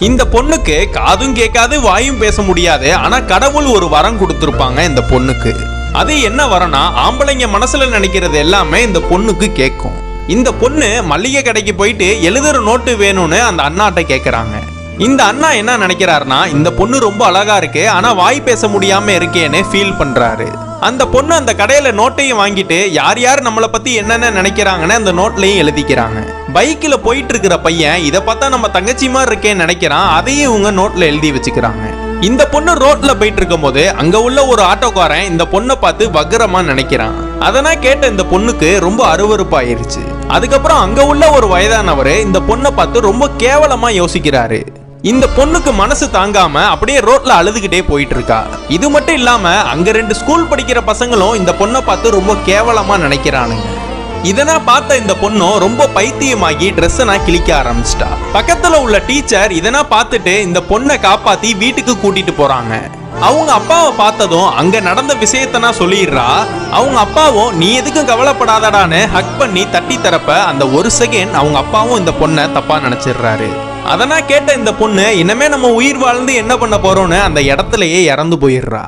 இந்த பொண்ணுக்கு காதும் கேட்காது வாயும் பேச முடியாது. ஆனா கடவுள் ஒரு வரம் கொடுத்துருப்பாங்க இந்த பொண்ணுக்கு. அது என்ன வரம்னா ஆம்பளைங்க மனசுல நினைக்கிறது எல்லாமே இந்த பொண்ணுக்கு கேட்கும். இந்த பொண்ணு மளிகை கடைக்கு போயிட்டு எழுதுற நோட்டு வேணும்னு அந்த அண்ணாட்ட கேட்குறாங்க இந்த அண்ணா என்ன நினைக்கிறாருன்னா இந்த பொண்ணு ரொம்ப அழகா இருக்கு ஆனா வாய் பேச முடியாம இருக்கேன்னு ஃபீல் பண்றாரு. அந்த பொண்ணு அந்த கடையில நோட்டையும் வாங்கிட்டு யார் யார் நம்மளை பத்தி என்னென்ன நினைக்கிறாங்கன்னு அந்த நோட்லையும் எழுதிக்கிறாங்க. பைக்கில் போயிட்டு இருக்கிற பையன் இதை பார்த்தா நம்ம தங்கச்சி மாதிரி இருக்கேன்னு நினைக்கிறான். அதையும் இவங்க நோட்டில் எழுதி வச்சுக்கிறாங்க. இந்த பொண்ணு ரோட்ல போயிட்டு இருக்கும்போது அங்க உள்ள ஒரு ஆட்டோக்காரன் இந்த பொண்ணை பார்த்து வக்கரமா நினைக்கிறான். அதனா கேட்ட இந்த பொண்ணுக்கு ரொம்ப அருவறுப்பாயிருச்சு அதுக்கப்புறம் அங்க உள்ள ஒரு வயதானவர் இந்த பொண்ணை பார்த்து ரொம்ப கேவலமா யோசிக்கிறாரு. இந்த பொண்ணுக்கு மனசு தாங்காம அப்படியே ரோட்ல அழுதுகிட்டே போயிட்டு இருக்கா இது மட்டும் இல்லாம அங்க ரெண்டு ஸ்கூல் படிக்கிற பசங்களும் இந்த பொண்ணை பார்த்து ரொம்ப கேவலமா நினைக்கிறானுங்க. இதனா பார்த்த இந்த பொண்ணும் ரொம்ப பைத்தியமாகி ட்ரெஸ்ஸை நான் கிழிக்க ஆரம்பிச்சிட்டா. பக்கத்துல உள்ள டீச்சர் இதனா பார்த்துட்டு இந்த பொண்ணை காப்பாத்தி வீட்டுக்கு கூட்டிட்டு போறாங்க. அவங்க அப்பாவை பார்த்ததும் அங்க நடந்த விஷயத்த நான் சொல்லிடுறா. அவங்க அப்பாவும் நீ எதுக்கும் கவலைப்படாதடான்னு ஹக் பண்ணி தட்டி தரப்ப அந்த ஒரு செகண்ட் அவங்க அப்பாவும் இந்த பொண்ணை தப்பா நினைச்சிடுறாரு. அதனா கேட்ட இந்த பொண்ணு இனிமே நம்ம உயிர் வாழ்ந்து என்ன பண்ண போறோம்னு அந்த இடத்துலயே இறந்து போயிடுறா.